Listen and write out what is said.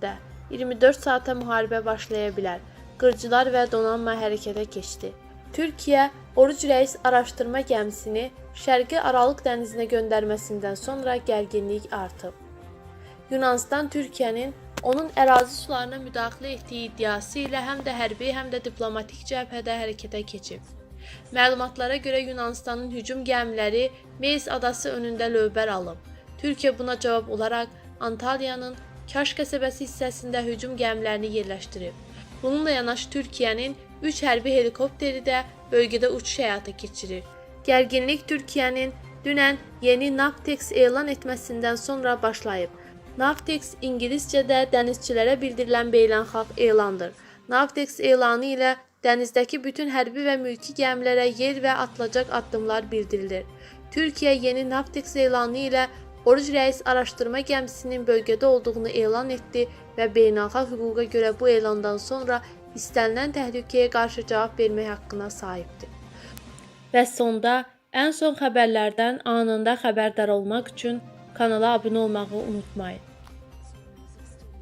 saatdə 24 saata müharibə başlaya bilər. Qırıcılar və donanma hərəkətə keçdi. Türkiyə Oruc Reis araşdırma gəmisini Şərqi Aralıq dənizinə göndərməsindən sonra gərginlik artıb. Yunanistan Türkiyənin onun ərazi sularına müdaxilə etdiyi iddiası ilə həm də hərbi, həm də diplomatik cəbhədə hərəkətə keçib. Məlumatlara görə Yunanistanın hücum gəmiləri Meys adası önündə lövbər alıb. Türkiyə buna cavab olaraq Antalyanın Kaş qəsəbəsi hissəsində hücum gəmilərini yerləşdirib. Bununla yanaşı Türkiyənin 3 hərbi helikopteri də bölgədə uçuş həyata keçirir. Gərginlik Türkiyənin dünən yeni Navtex elan etməsindən sonra başlayıb. Navtex ingiliscədə dənizçilərə bildirilən beynəlxalq elandır. Navtex elanı ilə dənizdəki bütün hərbi və mülki gəmilərə yer və atılacaq addımlar bildirilir. Türkiyə yeni Navtex elanı ilə Oruc Reis araşdırma gəmisinin bölgədə olduğunu elan etdi və beynəlxalq hüquqa görə bu elandan sonra istənilən təhlükəyə qarşı cavab vermək haqqına sahibdir. Və sonda ən son xəbərlərdən anında xəbərdar olmaq üçün kanala abunə olmağı unutmayın.